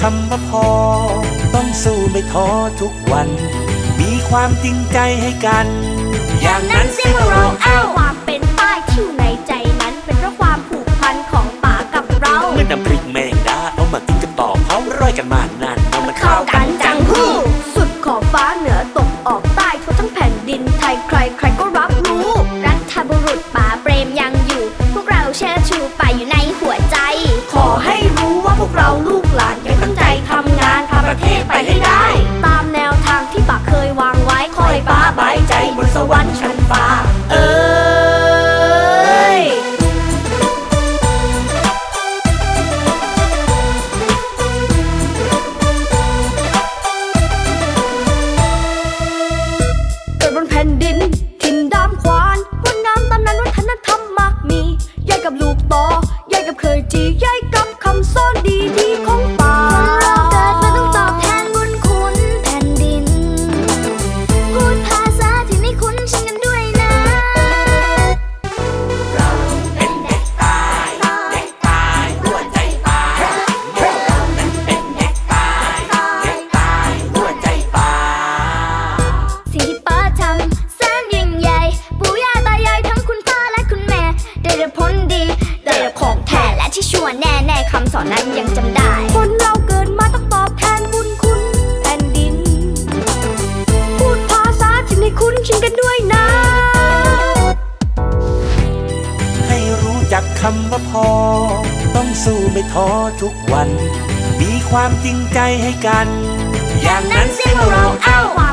คำว่าพอ ต้องสู้ไม่ท้อทุกวัน มีความจริงใจให้กัน อย่างนั้นสิว่เราเอ้าความเป็นป้ายที่ในใจนั้น เป็นเพราะความผูกพันของป่ากับเราเมื่อนำป ไดผลดีได้ของแท้และที่ชัวร์แน่แน่คำสอนนั้นยังจำได้ คนเราเกิดมาต้องตอบแทนบุญคุณแผ่นดิน พูดภาษาที่ไม่คุ้นชินกันด้วยนะ ให้รู้จักคำว่าพอ ต้องสู้ไม่ท้อทุกวัน มีความจริงใจให้กัน อย่างนั้นสิเราเอา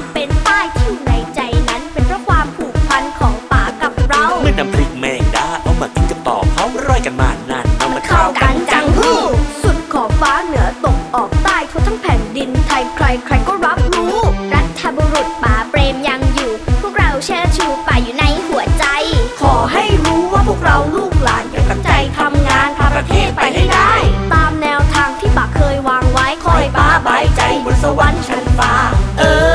สวรรค์ชั้นฟ้า เออ